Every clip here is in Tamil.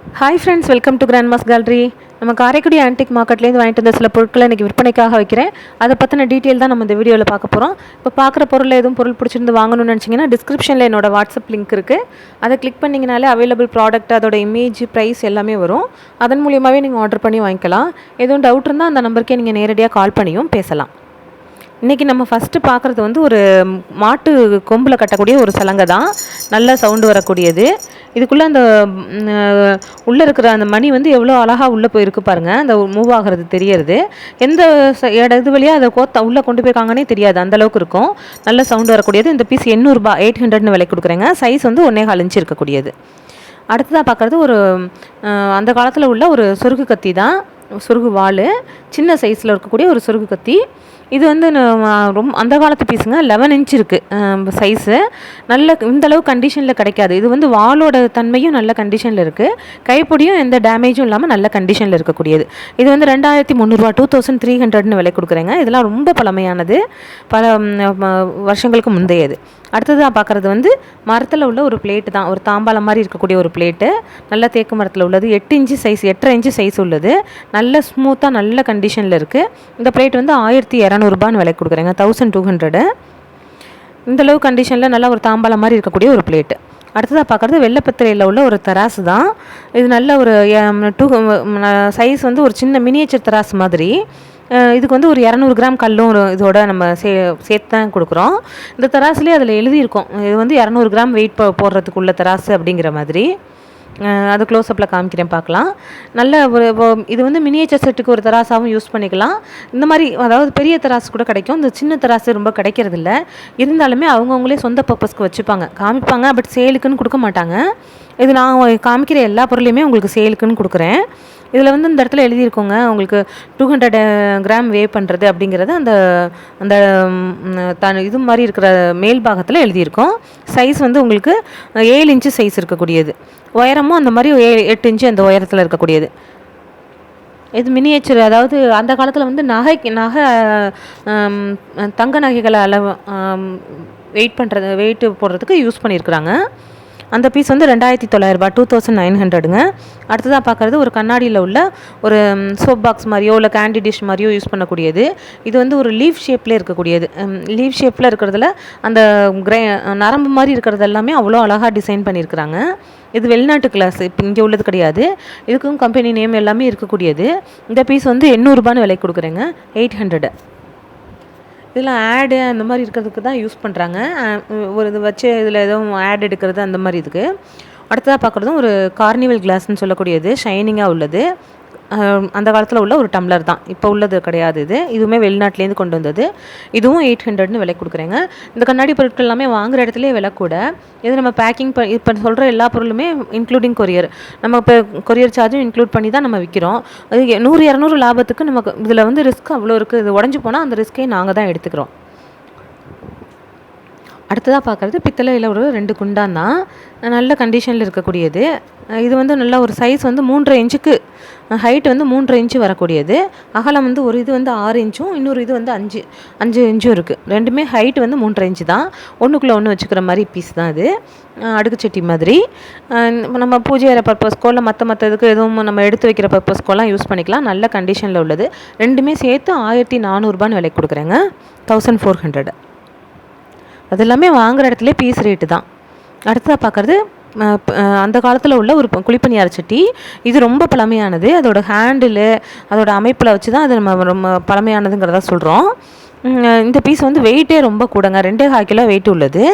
Hi friends welcome to grand mass gallery நம்ம காரைக்குடி ஆன்டிக் மார்க்கெட்லேருந்து வாங்கிட்டு வந்த சில பொருட்களை இன்றைக்கி விற்பனைக்காக வைக்கிறேன். அதை பற்றின டீட்டெயில் தான் நம்ம இந்த வீடியோவில் பார்க்க போகிறோம் இப்போ பார்க்குற பொருள் எதுவும் பொருள் பிடிச்சிருந்து வாங்கணும்னு நினச்சிங்கன்னா டிஸ்கிரிப்ஷனில் என்னோட வாட்ஸ்அப் லிங்க் இருக்குது அதை கிளிக் பண்ணிங்கனாலே அவைலபிள் ப்ராடக்ட் அதோட இமேஜ் ப்ரைஸ் எல்லாமே வரும். அதன் மூலியமாகவே நீங்கள் ஆர்டர் பண்ணி வாங்கிக்கலாம். எதுவும் டவுட் இருந்தால் அந்த நம்பருக்கே நீங்கள் நேரடியாக கால் பண்ணியும் பேசலாம். இன்றைக்கி நம்ம ஃபஸ்ட்டு பார்க்குறது வந்து ஒரு மாட்டு கொம்பில் கட்டக்கூடிய ஒரு சலங்கை தான். நல்ல சவுண்டு வரக்கூடியது. இதுக்குள்ளே அந்த உள்ளே இருக்கிற அந்த மணி வந்து எவ்வளோ அழகாக உள்ளே போயிருக்கு பாருங்கள் அந்த மூவ் ஆகிறது தெரியறது எந்த ச- இட இது வழியாக அதை கோத்த உள்ளே கொண்டு போயிருக்காங்கன்னே தெரியாது. அந்தளவுக்கு இருக்கும். நல்ல சவுண்டு வரக்கூடியது. இந்த பீஸ் எண்ணூறுபா எயிட் ஹண்ட்ரட்னு விலை கொடுக்குறேங்க. சைஸ் வந்து ஒன்றே கால் இன்ச்சு இருக்கக்கூடியது. அடுத்ததாக பார்க்குறது ஒரு அந்த காலத்தில் உள்ள ஒரு சொருகு கத்தி தான். சொருகு வாள் சின்ன சைஸில் இருக்கக்கூடிய ஒரு சொருகு கத்தி. இது வந்து ரொம்ப அந்த காலத்து பீஸுங்க லெவன் இன்ச் இருக்குது சைஸு நல்ல இந்த அளவு கண்டிஷனில் கிடைக்காது. இது வந்து வாலோட தன்மையும் நல்ல கண்டிஷனில் இருக்குது கைப்பொடியும் எந்த டேமேஜும் இல்லாமல் நல்ல கண்டிஷனில் இருக்கக்கூடியது. இது வந்து ரெண்டாயிரத்தி முந்நூறுரூவா டூ தௌசண்ட் த்ரீ ஹண்ட்ரட்னு விலை கொடுக்குறேங்க. இதெல்லாம் ரொம்ப பழமையானது. பல வருஷங்களுக்கு முந்தையது. அடுத்ததாக பார்க்குறது வந்து மரத்தில் உள்ள ஒரு பிளேட்டு தான். ஒரு தாம்பாளம் மாதிரி இருக்கக்கூடிய ஒரு பிளேட்டு நல்ல தேக்கு மரத்தில் உள்ளது. எட்டு இன்ச்சு சைஸ் எட்டரை இன்ச்சு சைஸ் உள்ளது. நல்ல ஸ்மூத்தாக நல்ல கண்டிஷனில் இருக்குது இந்த பிளேட் வந்து ஆயிரத்தி இரநூறுபான்னு விலை கொடுக்குறேங்க. தௌசண்ட் டூ ஹண்ட்ரடு இந்தளவு கண்டிஷனில் நல்லா ஒரு தாம்பாளம் மாதிரி இருக்கக்கூடிய ஒரு பிளேட்டு அடுத்ததாக பார்க்குறது வெள்ளப்பத்திரையில் உள்ள ஒரு தராசு தான். இது நல்ல ஒரு டூ சைஸ் வந்து ஒரு சின்ன மினியேச்சர் தராசு மாதிரி. இதுக்கு வந்து ஒரு இரநூறு கிராம் கல்லும் ஒரு இதோட நம்ம சே சேர்த்து தான் கொடுக்குறோம். இந்த தராசுலேயே அதில் எழுதியிருக்கோம். இது வந்து இரநூறு கிராம் வெயிட் போ போடுறதுக்குள்ள தராசு அப்படிங்கிற மாதிரி. அது க்ளோஸ்அப்பில் காமிக்கிறேன் பார்க்கலாம். நல்ல ஒரு இது வந்து மினியேச்சர் செட்டுக்கு ஒரு தராசாகவும் யூஸ் பண்ணிக்கலாம். இந்த மாதிரி அதாவது பெரிய தராசு கூட கிடைக்கும். இந்த சின்ன தராசு ரொம்ப கிடைக்கிறதில்ல. இருந்தாலுமே அவங்கவுங்களே சொந்த பர்பஸ்க்கு வச்சுப்பாங்க. காமிப்பாங்க பட் சேலுக்குன்னு கொடுக்க மாட்டாங்க. இது நான் காமிக்கிற எல்லா பொருளையுமே உங்களுக்கு சேலுக்குன்னு கொடுக்குறேன். இதில் வந்து இந்த இடத்துல எழுதியிருக்கோங்க உங்களுக்கு டூ ஹண்ட்ரட் கிராம் வே பண்ணுறது அப்படிங்கிறது அந்த அந்த ம், தன் இது மாதிரி இருக்கிற மேல் பாகத்தில் எழுதியிருக்கோம். சைஸ் வந்து உங்களுக்கு ஏழு இன்ச்சு சைஸ் இருக்கக்கூடியது. உயரமும் அந்த மாதிரி ஏழு எட்டு இன்ச்சு அந்த உயரத்தில் இருக்கக்கூடியது. இது மினியேச்சர் அதாவது அந்த காலத்தில் வந்து நகைக்கு நகை தங்க நகைகளை அளவு வெயிட் பண்ணுறது வெயிட் போடுறதுக்கு யூஸ் பண்ணியிருக்கிறாங்க. அந்த பீஸ் வந்து ரெண்டாயிரத்தி தொள்ளாயிரரூபா டூ தௌசண்ட் நைன் ஹண்ட்ரடுங்க அடுத்ததாக பார்க்குறது ஒரு கண்ணாடியில் உள்ள ஒரு சோப் பாக்ஸ் மாதிரியோ இல்லை கேண்டி டிஷ் மாதிரியோ யூஸ் பண்ணக்கூடியது. இது வந்து ஒரு லீஃப் ஷேப்பில் இருக்கக்கூடியது. லீஃப் ஷேப்பில் இருக்கிறதுல அந்த கிரே நரம்பு மாதிரி இருக்கிறது எல்லாமே அவ்வளோ அழகாக டிசைன் பண்ணியிருக்கிறாங்க. இது வெளிநாட்டு கிளாஸ் இப்போ இங்கே உள்ளது கிடையாது. இதுக்கும் கம்பெனி நேம் எல்லாமே இருக்கக்கூடியது. இந்த பீஸ் வந்து எண்ணூறுபான்னு விலை கொடுக்குறேங்க. எயிட் ஹண்ட்ரடு இதில் ஆடு அந்த மாதிரி இருக்கிறதுக்கு தான் யூஸ் பண்ணுறாங்க. ஒரு இது வச்சு இதில் எதுவும் ஆட் எடுக்கிறது அந்த மாதிரி இதுக்கு. அடுத்ததாக பார்க்குறதும் ஒரு கார்னிவல் கிளாஸ்ன்னு சொல்லக்கூடியது ஷைனிங்காக உள்ளது. அந்த காலத்தில் உள்ள ஒரு டம்ளர் தான். இப்போ உள்ளது கிடையாது இது. இதுவுமே வெளிநாட்டிலேருந்து கொண்டு வந்தது. இதுவும் எயிட் ஹண்ட்ரட்னு விலை கொடுக்குறேங்க. இந்த கண்ணாடி பொருட்கள் எல்லாமே வாங்குகிற இடத்துலயே விலை கூட. இது நம்ம பேக்கிங் ப இப்போ சொல்கிற எல்லா பொருளுமே இன்க்ளூடிங் கொரியர் நம்ம இப்போ கொரியர் சார்ஜும் இன்க்ளூட் பண்ணி தான் நம்ம விற்கிறோம் அது நூறு இரநூறு லாபத்துக்கு நமக்கு இதில் வந்து ரிஸ்க் அவ்வளோ இருக்குது இது உடஞ்சி போனால் அந்த ரிஸ்க்கே நாங்கள் தான் எடுத்துக்கிறோம். அடுத்ததாக பார்க்குறது பித்தளையில் ஒரு ரெண்டு குண்டான் தான் நல்ல கண்டிஷனில் இருக்கக்கூடியது. இது வந்து நல்ல ஒரு சைஸ் வந்து மூன்றரை இன்ச்சுக்கு ஹைட் வந்து மூன்றரை இன்ச்சு வரக்கூடியது. அகலம் வந்து ஒரு இது வந்து ஆறு இன்ச்சும் இன்னொரு இது வந்து அஞ்சு அஞ்சு இன்ச்சும் இருக்குது ரெண்டுமே ஹைட் வந்து மூன்றரை இன்ச்சு தான். ஒன்றுக்குள்ளே ஒன்று வச்சுக்கிற மாதிரி பீஸ் தான் இது. அடுக்கு சட்டி மாதிரி. நம்ம பூஜை அறை பர்பஸ்க்கோ இல்லை மற்ற மற்ற இதுக்கு எதுவும் நம்ம எடுத்து வைக்கிற பர்பஸ்க்கோலாம் யூஸ் பண்ணிக்கலாம். நல்ல கண்டிஷனில் உள்ளது. ரெண்டுமே சேர்த்து ஆயிரத்தி நானூறுபான்னு விலைக்கு கொடுக்குறேங்க. தௌசண்ட் ஃபோர் ஹண்ட்ரட் அது எல்லாமே வாங்குகிற இடத்துல பீஸ் ரேட்டு தான். அடுத்ததாக பார்க்குறது அந்த காலத்தில் உள்ள ஒரு குழிப்பணியார சட்டி. இது ரொம்ப பழமையானது. அதோட ஹேண்டிலு அதோட அமைப்பில் வச்சு தான் அது நம்ம ரொம்ப பழமையானதுங்கிறத சொல்கிறோம் இந்த பீஸ் வந்து வெயிட்டே ரொம்ப கூடங்க. ரெண்டே கால் கிலோ வெயிட் உள்ளது.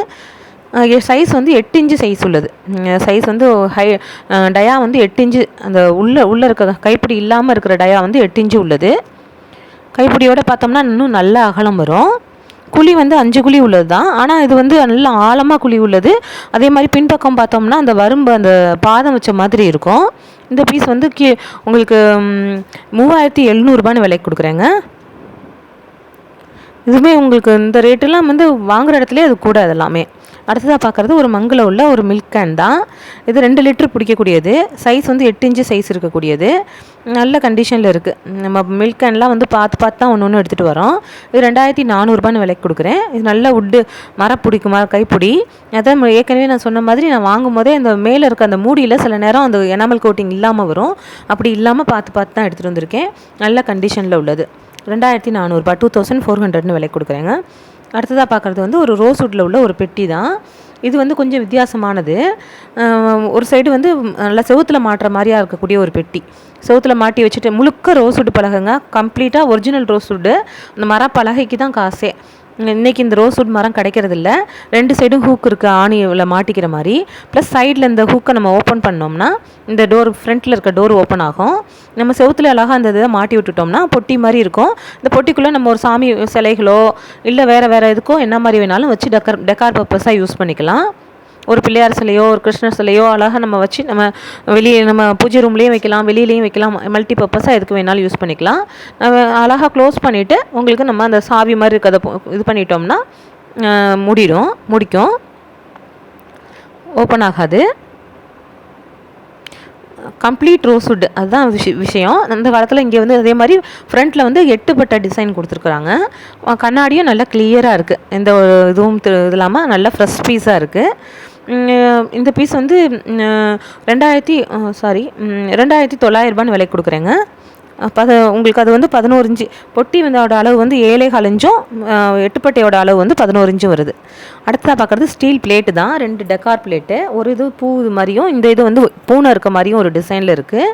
சைஸ் வந்து எட்டு இன்ச்சு சைஸ் உள்ளது. சைஸ் வந்து ஹை டயா வந்து எட்டு இன்ச்சு அந்த உள்ள உள்ளே இருக்க கைப்பிடி இல்லாமல் இருக்கிற டயா வந்து எட்டு இன்ச்சு உள்ளது. கைப்பிடியோடு பார்த்தோம்னா இன்னும் நல்ல அகலம் வரும். குழி வந்து அஞ்சு குழி உள்ளது தான் ஆனால் இது வந்து நல்ல ஆழமாக குழி உள்ளது. அதே மாதிரி பின்பக்கம் பார்த்தோம்னா அந்த வரும்பு அந்த பாதம் வச்ச மாதிரி இருக்கும். இந்த பீஸ் வந்து கீ உங்களுக்கு மூவாயிரத்தி எழுநூறுபான்னு விலைக்கு கொடுக்குறேங்க. இதுவுமே உங்களுக்கு இந்த ரேட்டெல்லாம் வந்து வாங்குகிற இடத்துலேயே அது கூட அதெல்லாமே அடுத்ததாக பார்க்குறது ஒரு மங்கில் உள்ள ஒரு மில்க் கேன் தான். இது ரெண்டு லிட்டர் பிடிக்கக்கூடியது. சைஸ் வந்து எட்டு இன்ச்சு சைஸ் இருக்கக்கூடியது. நல்ல கண்டிஷனில் இருக்குது நம்ம மில்க் கேன்லாம் வந்து பார்த்து பார்த்து தான் ஒன்று ஒன்று எடுத்துகிட்டு வரோம். இது ரெண்டாயிரத்தி நானூறுபான்னு விலைக்கு கொடுக்குறேன். இது நல்ல உட்டு மரப்பிடிக்கு மர கைப்பிடி. அதான் ஏற்கனவே நான் சொன்ன மாதிரி நான் வாங்கும் போதே அந்த மேலே இருக்க அந்த மூடியில் சில நேரம் அந்த எனாமல் கோட்டிங் இல்லாமல் வரும். அப்படி இல்லாமல் பார்த்து பார்த்து தான் எடுத்துகிட்டு வந்திருக்கேன். நல்ல கண்டிஷனில் உள்ளது. ரெண்டாயிரத்தி நானூறுபா டூ தௌசண்ட் ஃபோர் ஹண்ட்ரட்னு விலை கொடுக்குறேங்க. அடுத்ததாக பார்க்குறது வந்து ஒரு ரோஸ்வுட்டில் உள்ள ஒரு பெட்டி தான். இது வந்து கொஞ்சம் வித்தியாசமானது. ஒரு சைடு வந்து நல்லா செவுத்தில் மாட்டுற மாதிரியா இருக்கக்கூடிய ஒரு பெட்டி. செவுத்தில் மாட்டி வச்சுட்டு முழுக்க ரோஸ்வுட் பலகைங்க. கம்ப்ளீட்டாக ஒரிஜினல் ரோஸ்வுட்டு அந்த மர பலகைக்கு தான் காசே. இன்றைக்கி இந்த ரோஸ்வுட் மரம் கிடைக்கிறதில்ல. ரெண்டு சைடும் ஹூக் இருக்குது ஆணியில் மாட்டிக்கிற மாதிரி. ப்ளஸ் சைடில் இந்த ஹூக்கை நம்ம ஓப்பன் பண்ணோம்னா இந்த டோர் ஃப்ரண்ட்டில் இருக்க டோர் ஓப்பன் ஆகும். நம்ம செவுத்துல அழகாக அந்த இதை மாட்டி விட்டுட்டோம்னா பொட்டி மாதிரி இருக்கும். இந்த பொட்டிக்குள்ளே நம்ம ஒரு சாமி சிலைகளோ இல்லை வேறு வேறு எதுக்கோ என்ன மாதிரி வேணாலும் வச்சு டெக்கர் டெக்கார் பர்பஸாக யூஸ் பண்ணிக்கலாம். ஒரு பிள்ளையார் சிலையோ ஒரு கிருஷ்ணர் சிலையோ அழகாக நம்ம வச்சு நம்ம வெளியே நம்ம பூஜை ரூம்லேயும் வைக்கலாம் வெளியிலையும் வைக்கலாம் மல்டி பர்பஸாக எதுக்கு வேணாலும் யூஸ் பண்ணிக்கலாம். நம்ம அழகாக க்ளோஸ் பண்ணிவிட்டு உங்களுக்கு நம்ம அந்த சாவி மாதிரி இருக்கிறத இது பண்ணிட்டோம்னா முடிடும் முடிக்கும். ஓப்பன் ஆகாது. கம்ப்ளீட் ரோஸ்வுட் அதுதான் விஷ விஷயம். அந்த காலத்தில் இங்கே வந்து அதே மாதிரி ஃப்ரண்ட்டில் வந்து எட்டுப்பட்ட டிசைன் கொடுத்துருக்குறாங்க. கண்ணாடியும் நல்லா கிளியராக இருக்குது எந்த ஒரு இதுவும் இது இல்லாமல் நல்லா ஃப்ரெஷ் பீஸாக இருக்குது இந்த பீஸ் வந்து ரெண்டாயிரத்தி சாரி ரெண்டாயிரத்தி தொள்ளாயிரரூபான்னு விலைக்கு கொடுக்குறேங்க. பத உங்களுக்கு அது வந்து பதினோரு இன்ச்சு. பொட்டி வந்தோட அளவு வந்து ஏழை காலஞ்சும் எட்டுப்பட்டையோட அளவு வந்து பதினோரு இஞ்சும் வருது. அடுத்ததாக பார்க்குறது ஸ்டீல் பிளேட்டு தான். ரெண்டு டெக்கார் பிளேட்டு ஒரு இது பூ இது மாதிரியும் இந்த இது வந்து பூனை இருக்க மாதிரியும் ஒரு டிசைனில் இருக்குது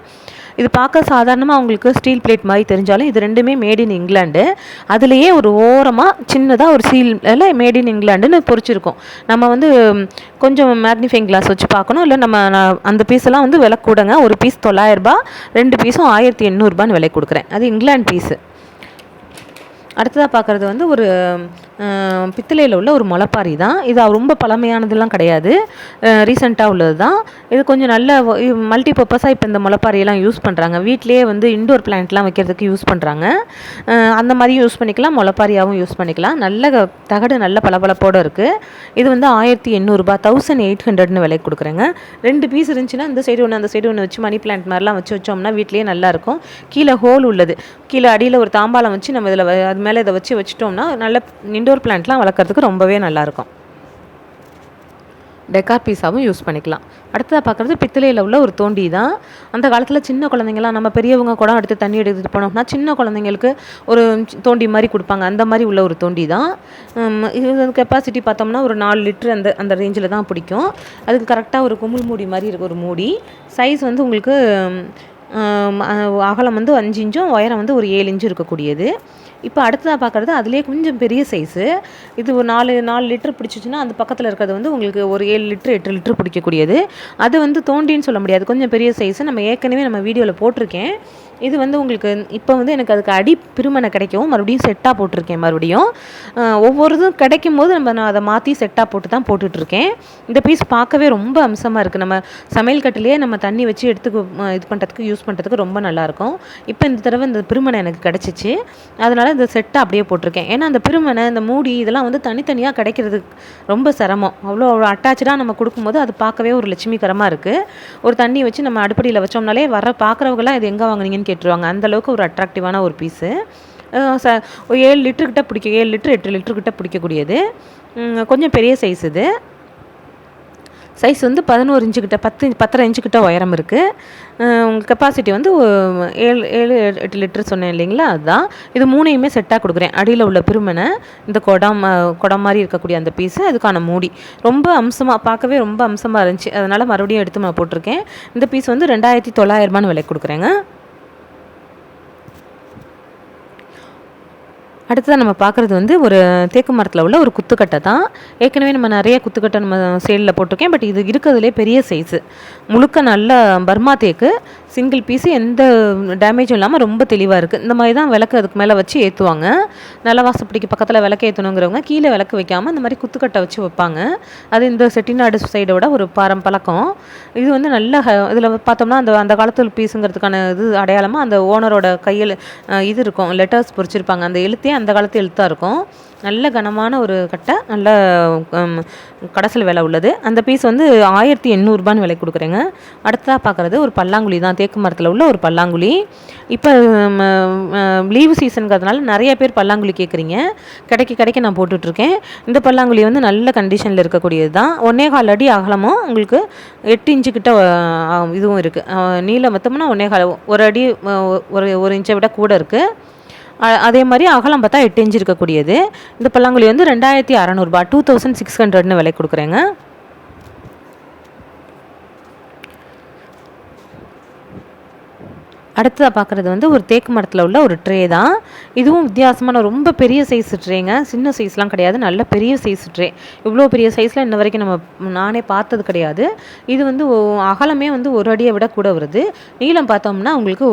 இது பார்க்க சாதாரணமாக உங்களுக்கு ஸ்டீல் பிளேட் மாதிரி தெரிஞ்சாலும் இது ரெண்டுமே மேட் இன் இங்கிலாண்டு அதுலேயே ஒரு ஓரமாக சின்னதாக ஒரு சீல் மேட் இன் இங்கிலாண்டுன்னு பொறிச்சிருக்கோம். நம்ம வந்து கொஞ்சம் மேக்னிஃபைங் கிளாஸ் வச்சு பார்க்கணும். இல்லை நம்ம நான் அந்த பீஸெல்லாம் வந்து விலை கூடங்க. ஒரு பீஸ் தொள்ளாயிரரூபா ரெண்டு பீஸும் ஆயிரத்தி எண்ணூறுபான்னு விலை கொடுக்குறேன். அது இங்கிலாந்து பீஸு அடுத்ததாக பார்க்குறது வந்து ஒரு பித்தளையில் உள்ள ஒரு முளைப்பாரி தான். இது ரொம்ப பழமையானதெல்லாம் கிடையாது. ரீசெண்டாக உள்ளது தான். இது கொஞ்சம் நல்ல மல்டி பர்பஸாக இப்போ இந்த முளைப்பாரியெல்லாம் யூஸ் பண்ணுறாங்க வீட்லேயே வந்து இண்டோர் பிளான்ட்லாம் வைக்கிறதுக்கு யூஸ் பண்ணுறாங்க அந்த மாதிரியும் யூஸ் பண்ணிக்கலாம். முளைப்பாரியாகவும் யூஸ் பண்ணிக்கலாம். நல்ல தகடு நல்ல பளபளப்போடு இருக்குது இது வந்து ஆயிரத்தி எண்ணூறுபா தௌசண்ட் எயிட் ஹண்ட்ரட்னு விலை கொடுக்குறேங்க. ரெண்டு பீஸ் இருந்துச்சுன்னா இந்த சைடு ஒன்று அந்த சைடு ஒன்று வச்சு மணி பிளான்ட் மாதிரிலாம் வச்சு வச்சோம்னா வீட்லேயே நல்லாயிருக்கும் கீழே ஹோல் உள்ளது. கீழே அடியில் ஒரு தாம்பாளம் வச்சு நம்ம இதில் அது மேலே இதை வச்சு வச்சிட்டோம்னா நல்ல இண்டோர் பிளான்ட்லாம் வளர்க்குறதுக்கு ரொம்பவே நல்லாயிருக்கும். டெக்கார் பீஸாவும் யூஸ் பண்ணிக்கலாம். அடுத்ததாக பார்க்குறது பித்தளையில் உள்ள ஒரு தோண்டி தான். அந்த காலத்தில் சின்ன குழந்தைங்களாம் நம்ம பெரியவங்க கூட எடுத்து தண்ணி எடுத்துகிட்டு போனோம்னா சின்ன குழந்தைங்களுக்கு ஒரு தோண்டி மாதிரி கொடுப்பாங்க. அந்த மாதிரி உள்ள ஒரு தோண்டி தான். இது கெப்பாசிட்டி பார்த்தோம்னா ஒரு நாலு லிட்டர் அந்த அந்த ரேஞ்சில் தான் பிடிக்கும். அதுக்கு கரெக்டாக ஒரு குமிழ் மூடி மாதிரி இருக்குது ஒரு மூடி. சைஸ் வந்து உங்களுக்கு அகலம் வந்து அஞ்சு இன்ச்சும் உயரம் வந்து ஒரு ஏழு இன்ச்சும் இருக்கக்கூடியது. இப்போ அடுத்ததாக பார்க்குறது அதுலேயே கொஞ்சம் பெரிய சைஸு இது ஒரு நாலு நாலு லிட்டர் பிடிச்சிச்சுன்னா அந்த பக்கத்தில் இருக்கிறது வந்து உங்களுக்கு ஒரு ஏழு லிட்டர் எட்டு லிட்டர் பிடிக்கக்கூடியது. அது வந்து தோண்டின்னு சொல்ல முடியாது. கொஞ்சம் பெரிய சைஸு நம்ம ஏற்கனவே நம்ம வீடியோவில் போட்டிருக்கேன். இது வந்து உங்களுக்கு இப்போ வந்து எனக்கு அதுக்கு அடி பிரிமனை கிடைக்கவும் மறுபடியும் செட்டாக போட்டிருக்கேன் மறுபடியும். ஒவ்வொரு இதுவும் கிடைக்கும் போது நம்ம நான் அதை மாற்றி செட்டாக போட்டு தான் போட்டுட்ருக்கேன். இந்த பீஸ் பார்க்கவே ரொம்ப அம்சமாக இருக்குது நம்ம சமையல் கட்டிலேயே நம்ம தண்ணி வச்சு எடுத்து இது பண்ணுறதுக்கு யூஸ் பண்ணுறதுக்கு ரொம்ப நல்லாயிருக்கும் இப்போ இந்த தடவை இந்த பிரிமனை எனக்கு கிடச்சிச்சு. அதனால் இந்த செட்டாக அப்படியே போட்டிருக்கேன். ஏன்னா அந்த பிரிமனை இந்த மூடி இதெல்லாம் வந்து தனித்தனியாக கிடைக்கிறது ரொம்ப சிரமம். அவ்வளோ அவ்வளோ அட்டாச்சாக நம்ம கொடுக்கும்போது அது பார்க்கவே ஒரு லட்சுமிகரமாக இருக்குது ஒரு தண்ணி வச்சு நம்ம அடுப்படியில் வச்சோம்னாலே வர பார்க்குறவங்களாம் இது எங்கே வாங்குனீங்கன்னு கேட்டுருவாங்க. அந்த அளவுக்கு ஒரு அட்ராக்டிவான ஒரு பீஸு ச ஒரு ஏழு லிட்டருக்கிட்ட பிடிக்க ஏழு லிட்டர் எட்டு லிட்டருக்கிட்ட பிடிக்கக்கூடியது. கொஞ்சம் பெரிய சைஸ் இது. சைஸ் வந்து பதினோரு இன்ச்சு கிட்ட பத்து பத்தரை இன்ச்சு கிட்ட உயரம் இருக்குது உங்கள் கெப்பாசிட்டி வந்து ஏழு ஏழு எட்டு லிட்டர் சொன்னேன் இல்லைங்களா? அதுதான். இது மூணையுமே செட்டாக கொடுக்குறேன். அடியில் உள்ள பிரிமனை இந்த குடம் குடம் மாதிரி இருக்கக்கூடிய அந்த பீஸு அதுக்கான மூடி. ரொம்ப அம்சமாக பார்க்கவே ரொம்ப அம்சமாக இருந்துச்சு. அதனால் மறுபடியும் எடுத்து நான் போட்டிருக்கேன். இந்த பீஸ் வந்து ரெண்டாயிரத்தி தொள்ளாயிரரூபான்னு விலை கொடுக்குறேங்க. அடுத்ததாக நம்ம பார்க்குறது வந்து ஒரு தேக்கு மரத்தில் உள்ள ஒரு குத்துக்கட்டை தான். ஏற்கனவே நம்ம நிறைய குத்துக்கட்டை நம்ம சேலில் போட்டிருக்கேன். பட் இது இருக்கிறதுலே பெரிய சைஸு முழுக்க நல்ல பர்மா தேக்கு. சிங்கிள் பீஸு எந்த டேமேஜும் இல்லாமல் ரொம்ப தெளிவாக இருக்குது இந்த மாதிரி தான் விளக்கு அதுக்கு மேலே வச்சு ஏற்றுவாங்க நிலவாசப்படிக்கு பக்கத்தில் விளக்கு ஏற்றணுங்கிறவங்க கீழே விளக்கு வைக்காமல் இந்த மாதிரி குத்துக்கட்டை வச்சு வைப்பாங்க. அது இந்த செட்டிநாடு சைடோட ஒரு பாரம் பழக்கம். இது வந்து நல்ல இதில் பார்த்தோம்னா அந்த அந்த காலத்தில் பீஸுங்கிறதுக்கான இது அடையாளமாக அந்த ஓனரோட கையில் இது இருக்கும். லெட்டர்ஸ் பொறிச்சிருப்பாங்க. அந்த எழுத்தே அந்த காலத்து எழுத்தாக இருக்கும். நல்ல கனமான ஒரு கட்டை நல்ல கடைசல் விலை உள்ளது. அந்த பீஸ் வந்து ஆயிரத்தி எண்ணூறுபான்னு விலை கொடுக்குறேங்க. அடுத்ததாக பார்க்குறது ஒரு பல்லாங்குழி தான். தேக்கு மரத்தில் உள்ள ஒரு பல்லாங்குழி. இப்போ லீவு சீசனுங்கிறதுனால நிறைய பேர் பல்லாங்குழி கேட்குறீங்க கிடைக்க கிடைக்க நான் போட்டுட்ருக்கேன். இந்த பல்லாங்குழி வந்து நல்ல கண்டிஷனில் இருக்கக்கூடியது தான். ஒன்றே கால் அடி அகலமும் உங்களுக்கு எட்டு இன்ச்சு கிட்ட இதுவும் இருக்குது நீளம் மொத்தம்னா ஒன்றே கால் ஒரு அடி ஒரு ஒரு இன்ச்சை விட கூட இருக்குது அதே மாதிரி அகலம் பார்த்தா எட்டு இன்ச்சு இருக்கக்கூடியது. இந்த பல்லாங்குழி வந்து ரெண்டாயிரத்தி அறநூறுபா டூ தௌசண்ட் சிக்ஸ் ஹண்ட்ரட்னு விலை கொடுக்குறேங்க. அடுத்ததாக பார்க்குறது வந்து ஒரு தேக்கு மரத்தில் உள்ள ஒரு ட்ரே தான். இதுவும் வித்தியாசமான ரொம்ப பெரிய சைஸ் ட்ரேங்க சின்ன சைஸ்லாம் கிடையாது. நல்ல பெரிய சைஸ் ட்ரே இவ்வளோ பெரிய சைஸில் இன்ன வரைக்கும் நம்ம நானே பார்த்தது கிடையாது. இது வந்து அகலமே வந்து ஒரு அடியை விட கூட வருது. நீளம் பார்த்தோம்னா உங்களுக்கு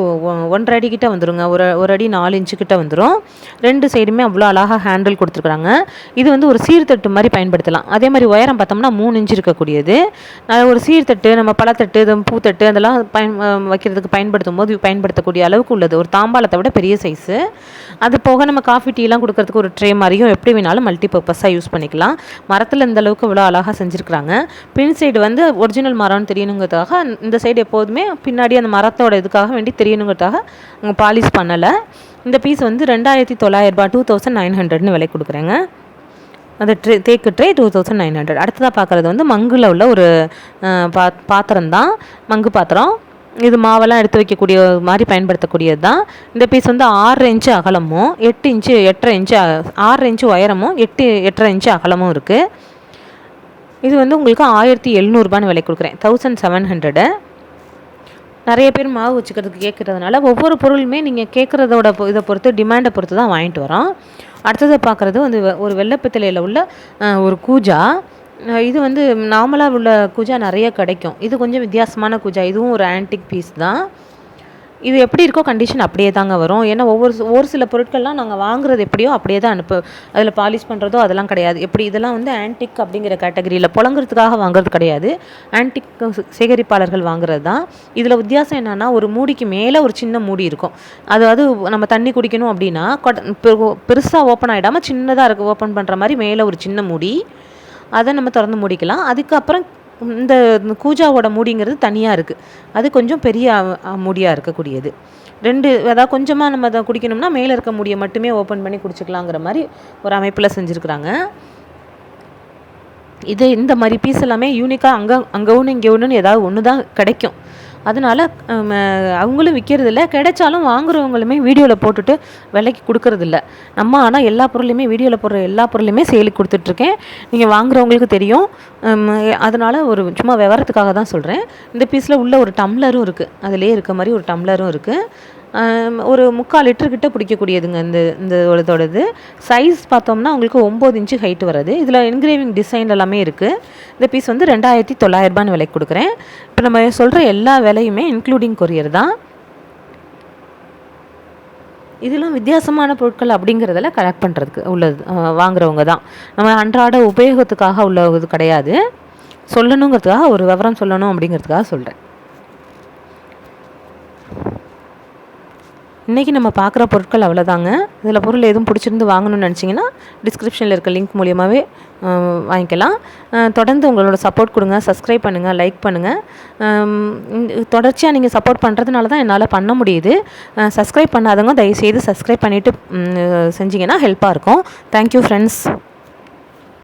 ஒன்றரை அடி கிட்ட வந்துருங்க. ஒரு ஒரு அடி நாலு இன்ச்சு கிட்ட வந்துடும் ரெண்டு சைடுமே அவ்வளோ அழகாக ஹேண்டில் கொடுத்துருக்குறாங்க. இது வந்து ஒரு சீர்தட்டு மாதிரி பயன்படுத்தலாம். அதே மாதிரி உயரம் பார்த்தோம்னா மூணு இன்ச்சு இருக்கக்கூடியது. ஒரு சீர்தட்டு நம்ம பழத்தட்டு பூத்தட்டு அதெல்லாம் பயன் வைக்கிறதுக்கு பயன்படுத்தும் போது பயன்படுத்தக்கூடிய அளவுக்கு உள்ளது. ஒரு தாம்பாளத்தை விட பெரிய சைஸு அது போக நம்ம காஃபி டீலாம் கொடுக்கறதுக்கு ஒரு ட்ரே மாதிரியும் எப்படி வேணாலும் மல்டி பர்பஸாக யூஸ் பண்ணிக்கலாம். மரத்தில் இந்த அளவுக்கு இவ்வளோ அழகாக செஞ்சுருக்குறாங்க. பின் சைடு வந்து ஒரிஜினல் மரம்னு தெரியணுங்கிறதுக்காக இந்த சைடு எப்போதுமே பின்னாடி அந்த மரத்தோட இதுக்காக வேண்டி தெரியணுங்கிறதுக்காக அவங்க பாலிஷ் பண்ணலை. இந்த பீஸ் வந்து ரெண்டாயிரத்தி தொள்ளாயிரரூபா டூ தௌசண்ட் நைன் ஹண்ட்ரட்னு விலை கொடுக்குறேங்க. அந்த ட்ரே தேக்கு tray two thousand nine hundred அடுத்ததாக பார்க்குறது வந்து மங்கில் உள்ள ஒரு பா பாத்திரம் தான் மங்கு பாத்திரம். இது மாவெல்லாம் எடுத்து வைக்கக்கூடிய மாதிரி பயன்படுத்தக்கூடியது தான் இந்த பீஸ் வந்து ஆறு இன்ச்சு அகலமும் எட்டு இன்ச்சு எட்டரை இன்ச்சு ஆறு இன்ச்சு உயரமும் எட்டு எட்டரை இன்ச்சு அகலமும் இருக்குது இது வந்து உங்களுக்கு ஆயிரத்தி எழுநூறுபான்னு விலை கொடுக்குறேன். தௌசண்ட் செவன் ஹண்ட்ரடு நிறைய பேர் மாவு வச்சுக்கிறதுக்கு கேட்குறதுனால ஒவ்வொரு பொருளுமே நீங்கள் கேட்குறதோட இதை பொறுத்து டிமாண்டை பொறுத்து தான் வாங்கிட்டு வரோம். அடுத்ததை பார்க்குறது வந்து ஒரு வெள்ளப்பித்தலையில் உள்ள ஒரு கூஜா. இது வந்து நார்மலாக உள்ள குஜா நிறைய கிடைக்கும். இது கொஞ்சம் வித்தியாசமான குஜா. இதுவும் ஒரு ஆன்டிக் பீஸ் தான். இது எப்படி இருக்கோ கண்டிஷன் அப்படியே தாங்க வரும். ஏன்னா ஒவ்வொரு ஒரு சில பொருட்கள்லாம் நாங்கள் வாங்குறது எப்படியோ அப்படியே தான் அனுப்பு அதில் பாலிஷ் பண்ணுறதோ அதெல்லாம் கிடையாது. எப்படி இதெல்லாம் வந்து ஆன்டிக் அப்படிங்கிற கேட்டகரியில் புழங்குறதுக்காக வாங்குறது கிடையாது. ஆன்டிக் சேகரிப்பாளர்கள் வாங்குறது தான். இதில் வித்தியாசம் என்னென்னா ஒரு மூடிக்கு மேலே ஒரு சின்ன மூடி இருக்கும். அதாவது நம்ம தண்ணி குடிக்கணும் அப்படின்னா பெருசாக ஓப்பன் ஆகிடாமல் சின்னதாக இருக்குது ஓப்பன் பண்ணுற மாதிரி மேலே ஒரு சின்ன மூடி. அதை நம்ம திறந்து மூடிக்கலாம். அதுக்கப்புறம் இந்த கூஜாவோட மூடிங்கிறது தனியாக இருக்குது அது கொஞ்சம் பெரிய மூடியாக இருக்கக்கூடியது. ரெண்டு அதாவது கொஞ்சமாக நம்ம அதை குடிக்கணும்னா மேலே இருக்க மூடியை மட்டுமே ஓப்பன் பண்ணி குடிச்சிக்கலாங்கிற மாதிரி ஒரு அமைப்பில் செஞ்சுருக்குறாங்க. இது இந்த மாதிரி பீஸ் எல்லாமே யூனிக்காக அங்கே அங்கே ஒன்று இங்கே ஒன்றுன்னு ஏதாவது ஒன்று தான் கிடைக்கும். அதனால் அவங்களும் விற்கிறதில்ல கிடைச்சாலும் வாங்குறவங்களுமே வீடியோவில் போட்டுட்டு விலைக்கு கொடுக்கறதில்ல. நம்ம ஆனால் எல்லா பொருளையுமே வீடியோவில் போடுற எல்லா பொருளையுமே சேலுக்கு கொடுத்துட்ருக்கேன். நீங்கள் வாங்குறவங்களுக்கு தெரியும். அதனால் ஒரு சும்மா விவரத்துக்காக தான் சொல்கிறேன் இந்த பீஸில் உள்ள ஒரு டம்ளரும் இருக்குது அதிலே இருக்க மாதிரி ஒரு டம்ளரும் இருக்குது ஒரு முக்கால் லிட்டர்கிட்ட பிடிக்கக்கூடியதுங்க இந்த இந்த இதோடது சைஸ் பார்த்தோம்னா உங்களுக்கு ஒம்பது இன்ச்சு ஹைட் வருது இதில் என்கிரேவிங் டிசைன் எல்லாமே இருக்குது இந்த பீஸ் வந்து ரெண்டாயிரத்தி தொள்ளாயிரரூபான்னு விலைக்கு கொடுக்குறேன். இப்போ நம்ம சொல்கிற எல்லா விலையுமே இன்க்ளூடிங் கொரியர் தான். இதெல்லாம் வித்தியாசமான பொருட்கள் அப்படிங்கிறதில் கலெக்ட் பண்ணுறதுக்கு உள்ளது வாங்குறவங்க தான். நம்ம அன்றாட உபயோகத்துக்காக உள்ள இது கிடையாது. சொல்லணுங்கிறதுக்காக ஒரு விவரம் சொல்லணும் அப்படிங்கிறதுக்காக சொல்கிறேன் இன்றைக்கி நம்ம பார்க்குற பொருட்கள் அவ்வளோதாங்க. இதில் பொருள் எதுவும் பிடிச்சிருந்து வாங்கணும்னு நினச்சிங்கன்னா டிஸ்கிரிப்ஷனில் இருக்க லிங்க் மூலியமாகவே வாங்கிக்கலாம். தொடர்ந்து உங்களோட சப்போர்ட் கொடுங்க சப்ஸ்கிரைப் பண்ணுங்கள் லைக் பண்ணுங்கள் தொடர்ச்சியாக நீங்கள் சப்போர்ட் பண்ணுறதுனால தான் என்னால் பண்ண முடியுது. சப்ஸ்கிரைப் பண்ணாதவங்க தயவுசெய்து சப்ஸ்கிரைப் பண்ணிவிட்டு செஞ்சிங்கன்னா ஹெல்ப்பாக இருக்கும். Thank you friends